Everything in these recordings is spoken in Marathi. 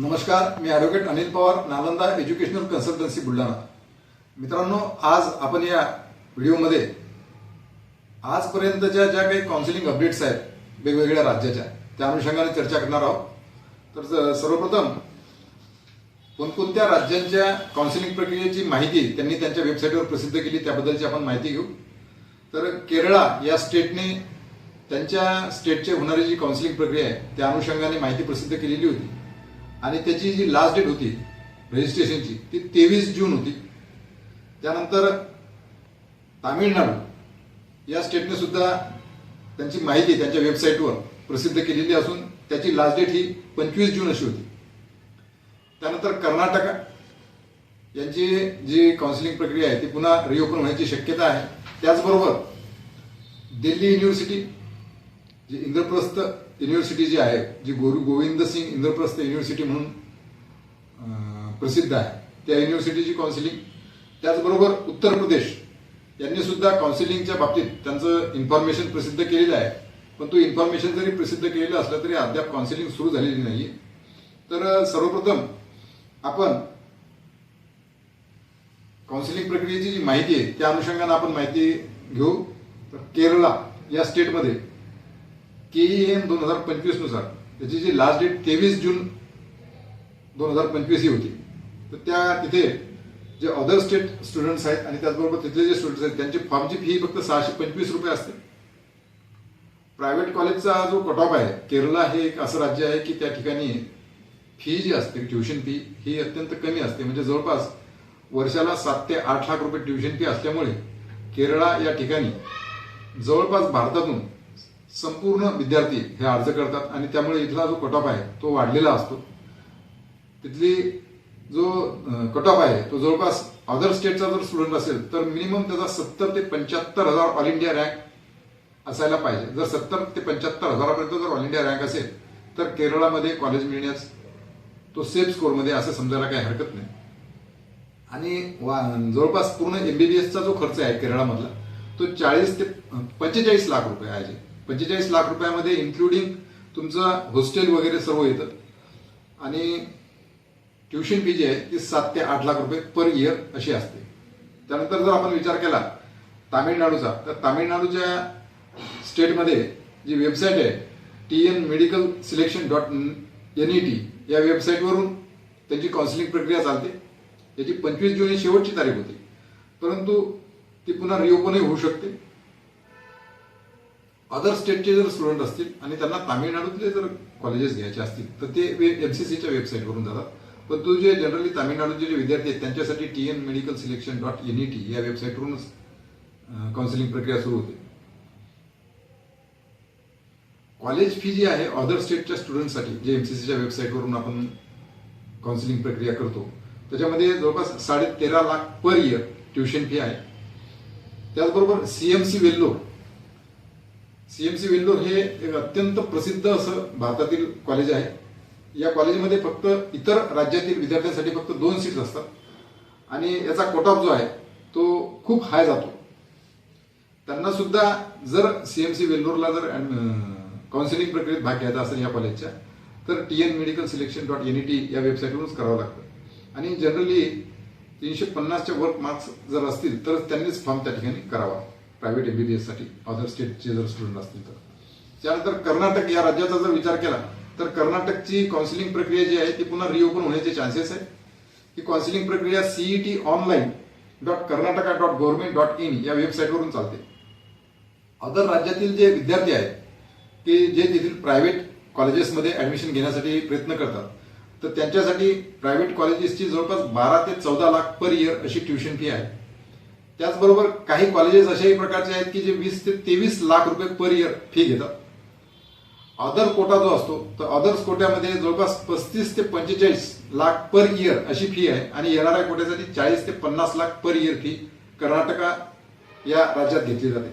नमस्कार मी advocate Anil Pawar Nalanda educational consultancy Buldhana. मित्रांनो आज आपण या व्हिडिओमध्ये आजपर्यंतच्या ज्या काही काउन्सिलिंग अपडेट्स आहेत वेगवेगळ्या राज्याच्या त्या अनुषंगाने चर्चा करणार आहोत. तर सर्वप्रथम कोणकोणत्या राज्यांच्या काउन्सिलिंग प्रक्रियेची माहिती त्यांनी त्यांच्या वेबसाईटवर प्रसिद्ध केली त्याबद्दलची आपण माहिती घेऊ. तर केरळा या स्टेटने त्यांच्या स्टेटचे होणारी जी काउन्सिलिंग प्रक्रिया आहे त्या अनुषंगाने माहिती प्रसिद्ध केलेली होती. आणि त्याची जी लास्ट डेट होती रजिस्ट्रेशनची ती तेवीस जून होती. त्यानंतर तामिळनाडू या स्टेटने सुद्धा त्यांची माहिती त्यांच्या वेबसाईटवर प्रसिद्ध केलेली असून त्याची लास्ट डेट ही पंचवीस जून अशी होती. त्यानंतर कर्नाटका यांची जी काउन्सिलिंग प्रक्रिया आहे ती पुन्हा रिओपन होण्याची शक्यता आहे. त्याचबरोबर दिल्ली युनिव्हर्सिटी जे इंद्रप्रस्थ युनिव्हर्सिटी जी आहे जी गुरु गोविंद सिंग इंद्रप्रस्थ युनिव्हर्सिटी म्हणून प्रसिद्ध आहे त्या युनिव्हर्सिटीची काउन्सिलिंग त्याचबरोबर उत्तर प्रदेश यांनी सुद्धा काउन्सिलिंगच्या बाबतीत त्यांचं इन्फॉर्मेशन प्रसिद्ध केलेलं आहे. पण तो इन्फॉर्मेशन जरी प्रसिद्ध केलेलं असलं तरी अद्याप काउन्सिलिंग सुरू झालेली नाहीये. तर सर्वप्रथम आपण काउन्सिलिंग प्रक्रियेची जी माहिती आहे त्या अनुषंगाने आपण माहिती घेऊ. तर केरळा या स्टेटमध्ये केईएम दोन हजार पंचवीसनुसार. त्याची जी लास्ट डेट तेवीस जून दोन हजार पंचवीस ही होती. तर त्या तिथे जे अदर स्टेट स्टुडंट्स आहेत आणि त्याचबरोबर तिथले जे स्टुडंट्स आहेत त्यांची फॉर्मची फी फक्त सहाशे पंचवीस रुपये असते. प्रायव्हेट कॉलेजचा जो कट ऑफ आहे केरला हे एक असं राज्य आहे की त्या ठिकाणी फी जी असते ट्युशन फी ही अत्यंत कमी असते. म्हणजे जवळपास वर्षाला सात ते आठ लाख रुपये ट्युशन फी असल्यामुळे केरळा या ठिकाणी जवळपास भारतातून संपूर्ण विद्यार्थी हे अर्ज करतात आणि त्यामुळे इथला जो कट ऑफ आहे तो वाढलेला असतो. तिथली जो कट ऑफ आहे तो जवळपास अदर स्टेटचा जर स्टुडंट असेल तर मिनिमम त्याचा सत्तर ते पंच्याहत्तर हजार ऑल इंडिया रँक असायला पाहिजे. जर सत्तर ते पंच्याहत्तर हजारापर्यंत जर ऑल इंडिया रँक असेल तर केरळामध्ये कॉलेज मिळण्यास तो सेफ स्कोरमध्ये असं समजायला काही हरकत नाही. आणि वा- जवळपास पूर्ण एमबीबीएसचा जो खर्च आहे केरळामधला तो चाळीस ते पंचेचाळीस लाख रुपये आहे. पंचेचाळीस लाख रुपयामध्ये इन्क्लुडिंग तुमचं हॉस्टेल वगैरे सर्व येतं. आणि ट्युशन फी जी आहे ती सात ते आठ लाख रुपये पर इयर अशी असते. त्यानंतर जर आपण विचार केला तामिळनाडूचा तर तामिळनाडूच्या स्टेटमध्ये जी वेबसाईट आहे T N medical selection dot N E T या वेबसाईटवरून त्यांची काउन्सिलिंग प्रक्रिया चालते. याची पंचवीस जून ही शेवटची तारीख होती. परंतु ती पुन्हा रिओपनही होऊ शकते. अदर स्टेटचे जर स्टुडंट असतील आणि त्यांना तामिळनाडूतले जर कॉलेजेस घ्यायचे असतील तर ते एमसीसीच्या वेबसाईटवरून जातात. पण तू जे जनरली तामिळनाडूचे जे विद्यार्थी आहेत त्यांच्यासाठी T N medical selection dot N E T या वेबसाईटवरूनच काउन्सिलिंग प्रक्रिया सुरू होते. कॉलेज फी जी आहे अदर स्टेटच्या स्टुडंटसाठी जे एमसीसीच्या वेबसाईटवरून आपण काउन्सिलिंग प्रक्रिया करतो त्याच्यामध्ये जवळपास साडे तेरा lakh per year tuition fee आहे. त्याचबरोबर सीएमसी वेल्लोर सीएमसी वेल्लोर हे एक अत्यंत प्रसिद्ध असं भारतातील कॉलेज आहे. या कॉलेजमध्ये फक्त इतर राज्यातील विद्यार्थ्यांसाठी फक्त दोन सीट्स असतात. आणि याचा कोट ऑफ जो आहे तो खूप हाय जातो. त्यांना सुद्धा जर सीएमसी वेल्लोरला जर काउन्सिलिंग प्रक्रियेत भाग घ्यायचा असेल या कॉलेजच्या तर T N medical selection dot N E T या वेबसाईटवरूनच करावं लागतं. आणि जनरली तीनशे पन्नासच्या वर्क मार्क्स जर असतील तर त्यांनीच फॉर्म त्या ठिकाणी करावा. प्रायव्हेट एमबीबीएससाठी अदर स्टेटचे जर स्टुडंट असतील तर. त्यानंतर कर्नाटक या राज्याचा जर विचार केला तर कर्नाटकची काउन्सिलिंग प्रक्रिया जी आहे ती पुन्हा रिओपन होण्याचे चान्सेस आहे. ही काउन्सिलिंग प्रक्रिया CET online dot Karnataka dot government dot in या वेबसाईटवरून चालते. अदर राज्यातील जे विद्यार्थी आहेत की जे तेथील प्रायव्हेट कॉलेजेसमध्ये ऍडमिशन घेण्यासाठी प्रयत्न करतात तर त्यांच्यासाठी प्रायव्हेट कॉलेजेसची जवळपास बारा ते चौदा लाख पर इयर अशी ट्युशन फी आहे. त्याचबरोबर काही कॉलेजेस अशाही प्रकारचे आहेत की जे वीस ते तेवीस लाख रुपये पर इयर फी घेतात. अदर कोटा जो असतो तर अदर्स कोट्यामध्ये जवळपास पस्तीस ते पंचेचाळीस लाख पर इयर अशी फी आहे आणि येणाऱ्या कोट्यासाठी चाळीस ते पन्नास lakh per year fee Karnataka या राज्यात घेतली जाते.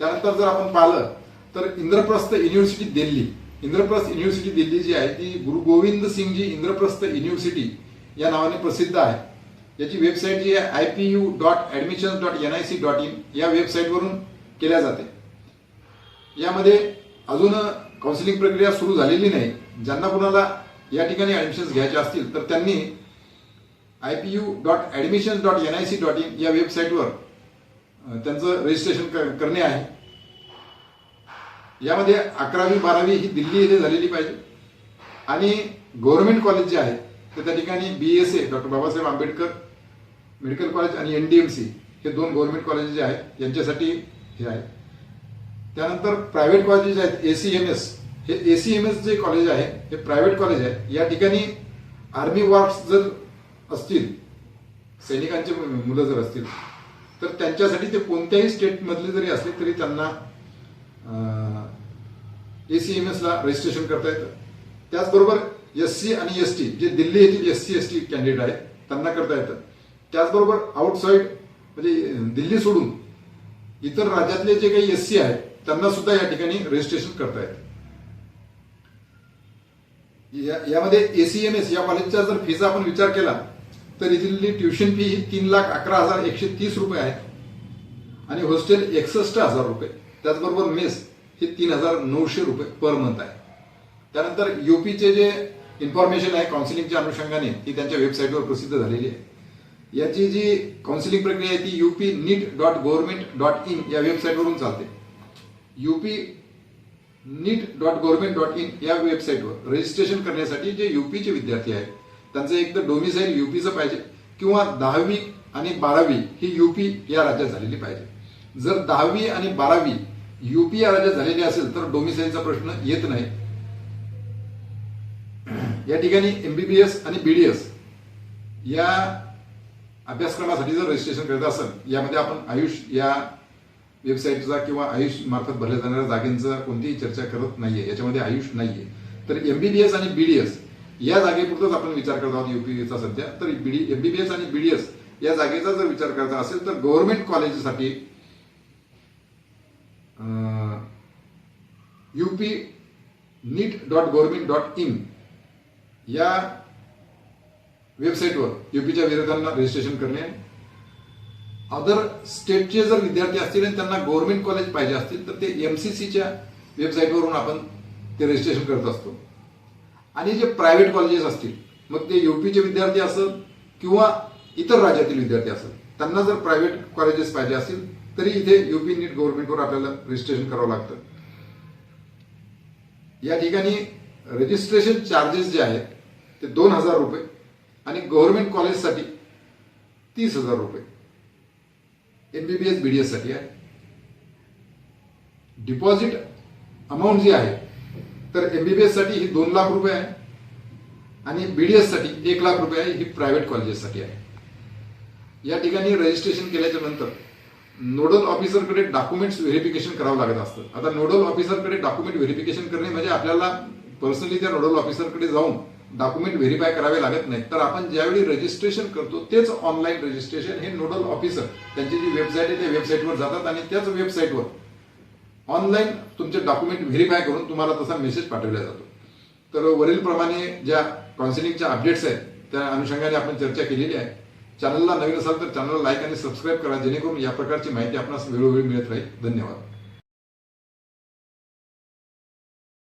त्यानंतर जर आपण पाहिलं तर इंद्रप्रस्थ युनिव्हर्सिटी दिल्ली. इंद्रप्रस्थ युनिव्हर्सिटी दिल्ली जी आहे ती गुरु गोविंद सिंगजी इंद्रप्रस्थ युनिव्हर्सिटी या नावाने प्रसिद्ध आहे. याची वेबसाईट जी आहे I P U dot admission dot N I C dot in या वेबसाईटवरून केल्या जाते. यामध्ये अजून काउन्सिलिंग प्रक्रिया सुरू झालेली नाही. ज्यांना कुणाला या ठिकाणी ॲडमिशन्स घ्यायचे असतील तर त्यांनी I P U dot admissions dot N I C dot in या वेबसाईटवर त्यांचं रजिस्ट्रेशन कर करणे आहे. यामध्ये अकरावी बारावी ही दिल्ली येथे झालेली पाहिजे. आणि गव्हर्नमेंट कॉलेज जे आहे तर त्या ठिकाणी B S A doctor Babasaheb Ambedkar medical college आणि एन डी एम सी हे दोन गव्हर्नमेंट कॉलेज जे आहेत यांच्यासाठी हे आहे. त्यानंतर प्रायव्हेट कॉलेजेस आहेत ए सी एम एस हे ए सी एम एस जे कॉलेज आहे हे प्रायव्हेट कॉलेज आहे. या ठिकाणी आर्मी वॉर्ड्स जर असतील सैनिकांचे मुलं जर असतील तर त्यांच्यासाठी ते कोणत्याही स्टेटमधले जरी असले तरी त्यांना ए सी एम एसला रजिस्ट्रेशन करता येतं. त्याचबरोबर एस सी आणि एस टी जे दिल्ली येथील S C S T candidate आहेत त्यांना करता येतं. त्याचबरोबर आउटसाईड म्हणजे दिल्ली सोडून इतर राज्यातले जे काही एस सी आहेत त्यांना सुद्धा या ठिकाणी रजिस्ट्रेशन करता येतं. या- यामध्ये एसीएमएस या कॉलेजचा जर फीचा आपण विचार केला तर इथली ट्युशन फी ही तीन लाख अकरा हजार एकशे तीस रुपये आहे. आणि हॉस्टेल एकसष्ट हजार रुपये. त्याचबरोबर मेस हे तीन हजार नऊशे रुपये पर मंथ आहे. त्यानंतर युपीचे जे इन्फॉर्मेशन आहे काउन्सिलिंगच्या अनुषंगाने ती त्यांच्या वेबसाईटवर प्रसिद्ध झालेली आहे. याची जी काउन्सिलिंग प्रक्रिया आहे ती UP NEET dot government dot in या वेबसाईटवरून चालते UP NEET dot government dot in या वेबसाईटवर रजिस्ट्रेशन करण्यासाठी जे युपीचे विद्यार्थी आहेत त्यांचं एक तर डोमिसाईल युपीचं पाहिजे किंवा दहावी आणि बारावी ही युपी या राज्यात झालेली पाहिजे. जर दहावी आणि बारावी युपी या राज्यात झालेली असेल तर डोमिसाईलचा प्रश्न येत नाही. या ठिकाणी एमबीबीएस आणि बीडीएस या अभ्यासक्रमासाठी जर रजिस्ट्रेशन करत असेल यामध्ये आपण आयुष या वेबसाईटचा किंवा आयुष मार्फत भरल्या जाणाऱ्या जागेंचा कोणतीही चर्चा करत नाहीये. याच्यामध्ये आयुष नाहीये. तर एमबीबीएस आणि बीडीएस या जागेपुरतच आपण विचार करत आहोत युपीचा सध्या. तर एमबीबीएस आणि बीडीएस या जागेचा जर विचार करायचा असेल तर government कॉलेजसाठी UP NEET dot government dot in या वेबसाईटवर युपीच्या विद्यार्थ्यांना रजिस्ट्रेशन करणे. अदर स्टेटचे जर विद्यार्थी असतील आणि त्यांना गव्हर्नमेंट कॉलेज पाहिजे असतील तर ते एम सी सीच्या वेबसाईटवरून आपण ते रजिस्ट्रेशन करत असतो. आणि जे प्रायव्हेट कॉलेजेस असतील मग ते युपीचे विद्यार्थी असत किंवा इतर राज्यातील विद्यार्थी असत त्यांना जर प्रायव्हेट कॉलेजेस पाहिजे असतील तरी इथे युपी नीट गव्हर्नमेंटवर आपल्याला रजिस्ट्रेशन करावं लागतं. या ठिकाणी रजिस्ट्रेशन चार्जेस जे आहेत ते दोन हजार रुपये आणि गव्हर्नमेंट कॉलेजसाठी तीस हजार रुपये. M B B S B D एससाठी आहे. डिपॉझिट अमाऊंट जी आहे तर एम बी बी एससाठी ही दोन लाख रुपये आहे आणि बी डी एससाठी एक लाख रुपये आहे ही प्रायव्हेट कॉलेजेससाठी आहे. या ठिकाणी रजिस्ट्रेशन केल्याच्यानंतर नोडल ऑफिसरकडे डॉक्युमेंट्स व्हेरिफिकेशन करावं लागत असतं. आता नोडल ऑफिसरकडे डॉक्युमेंट व्हेरिफिकेशन करणे म्हणजे आपल्याला पर्सनली त्या नोडल ऑफिसरकडे जाऊन डॉक्युमेंट व्हेरीफाय करावे लागत नाही तर आपण ज्यावेळी रजिस्ट्रेशन करतो तेच ऑनलाईन रजिस्ट्रेशन हे नोडल ऑफिसर त्यांची जी वेबसाईट आहे त्या वेबसाईटवर जातात आणि त्याच वेबसाईटवर ऑनलाईन तुमचे डॉक्युमेंट व्हेरीफाय करून तुम्हाला तसा मेसेज पाठवला जातो. तर वरील प्रमाणे ज्या काउन्सिलिंगच्या अपडेट्स आहेत त्या अनुषंगाने आपण चर्चा केलेली आहे. चॅनलला नवीन असाल तर चॅनलला लाईक आणि सबस्क्राईब करा जेणेकरून या प्रकारची माहिती आपणास वेळोवेळी मिळत राहील. धन्यवाद.